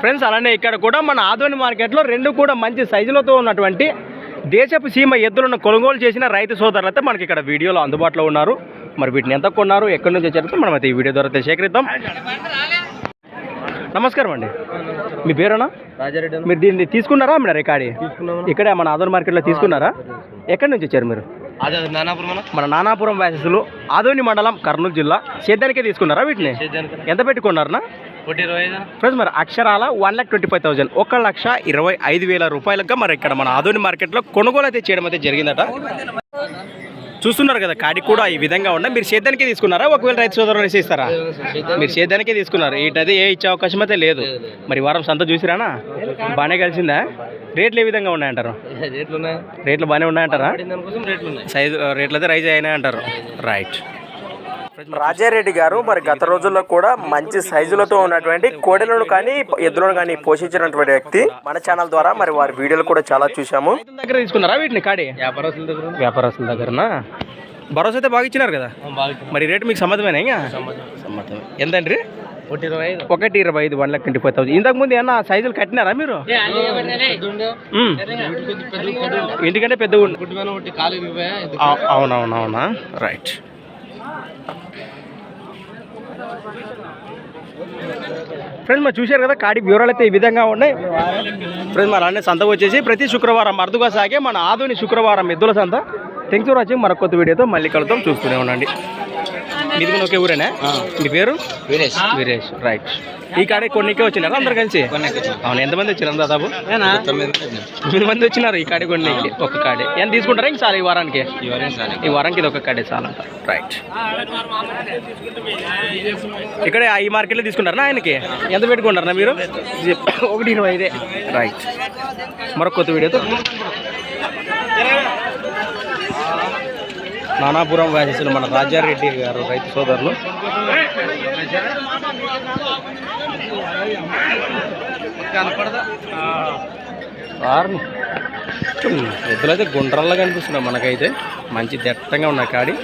Friends అలానే ఇక్కడ కూడా మన ఆధోని మార్కెట్లో రెండు కూడా మంచి సైజులతో ఉన్నటువంటి దేశపు సీమ ఎద్దులను కొనుగోలు చేసిన రైతు సోదరులు అయితే మనకి ఇక్కడ వీడియోలో అందుబాటులో ఉన్నారు. మరి వీటిని ఎంత కొన్నారు ఎక్కడి నుంచి వచ్చారో మనం అయితే ఈ వీడియో ద్వారా సేకరిద్దాం. నమస్కారం అండి. మీ పేరేనా? రాజారెడ్డి మీరు దీన్ని తీసుకున్నారా కాడి? తీసుకున్నాం ఇక్కడే మన ఆధోని మార్కెట్లో తీసుకున్నారా? ఎక్కడి నుంచి వచ్చారు మీరు? అదే నానాపురం అన్న? మన నానాపురం వ్యాసెస్లు ఆదోని మండలం కర్నూలు జిల్లా సేద్యానికే తీసుకున్నారా వీటిని? ఎంత పెట్టుకున్నారనా ఐదు ఫ్రెండ్స్ మరి అక్షరాల one lakh twenty five thousand ఒక లక్ష ఇరవై ఐదు వేల రూపాయలుగా మరి ఇక్కడ మన ఆదోని మార్కెట్లో కొనుగోలు అయితే చేయడం అయితే జరిగిందట. చూస్తున్నారు కదా కాడి కూడా ఈ విధంగా ఉన్నాయి మీరు సేద్యానికే తీసుకున్నారా? ఒకవేళ రైతు సోదరులు ఇస్తారా? మీరు సేద్యానికే తీసుకున్నారు. ఇటది ఏ ఇచ్చే అవకాశం అయితే లేదు. మరి వారం సంత చూసిరానా? బాగానే కలిసిందా? రేట్లు ఏ విధంగా ఉన్నాయంటారు? రేట్లు బాగానే ఉన్నాయంటారా? సైజు రేట్లు అయితే రైజ్ అయినాయి అంటారు రైట్. రాజారెడ్డి గారు మరి గత రోజుల్లో కూడా మంచి సైజులతో ఉన్నటువంటి కోడెలను కానీ ఎద్దులను కానీ పోషించినటువంటి వ్యక్తి మన ఛానల్ ద్వారా మరి వారి వీడియోలు కూడా చాలా చూసాము దగ్గర తీసుకున్నారా వీటిని కాడి? వ్యాపారస్తుల దగ్గర ఉంది. వ్యాపారస్తుల దగ్గరనా? భరోసా అయితే బాగా ఇచ్చినారు కదా? మరి రేటు మీకు సమ్మతమేనా ఇంకా సమ్మతమే ఎంతండి? ఒకటి ఇరవై ఐదు. One lakh twenty five thousand ఇంతకు ముందు ఏమన్నా సైజులు కట్టినారా మీరు. వీటికి పెద్ద అవునవునవునా. రైట్. ఫ్రెండ్స్ మరి చూశారు కదా కాడి వివరాలు అయితే ఈ విధంగా ఉన్నాయి. ఫ్రెండ్స్ మరి అన్ని సంత వచ్చేసి ప్రతి శుక్రవారం అరుదుగా సాగే మన ఆధుని శుక్రవారం ఎద్దుల సంత. థ్యాంక్స్ ఫర్ వాచింగ్ మరొక కొత్త వీడియోతో మళ్ళీ కలుద్దాం. చూస్తూనే ఉండండి. మీది కూడా ఒకే ఊరేనా? మీ పేరు? వీరేష్. వీరేష్. రైట్ ఈ కాడే కొన్నికే వచ్చినారా అందరు కలిసి? అవును ఎంతమంది వచ్చినారు దాదాపు? తొమ్మిది మంది వచ్చినారు. ఈ కాడే కొన్ని ఒక కాడే. ఎంత తీసుకుంటారా ఇంక చాలా ఈ వారానికి? ఈ వారానికి ఇది ఒక కాడే చాలా రైట్ ఇక్కడ ఈ మార్కెట్లో తీసుకున్నారా ఆయనకి? ఎంత పెట్టుకున్నారా మీరు? ఒకటి ఇరవై ఐదే. రైట్ మరొక కొత్త వీడియోతో నానాపురం వ్యాసెస్లు మన రాజారెడ్డి గారు రైతు సోదరులు. ఆరుని ఎద్దులైతే గుండ్రల్లా కనిపిస్తున్నాయి మనకైతే. మంచి దట్టంగా ఉన్న కాడి.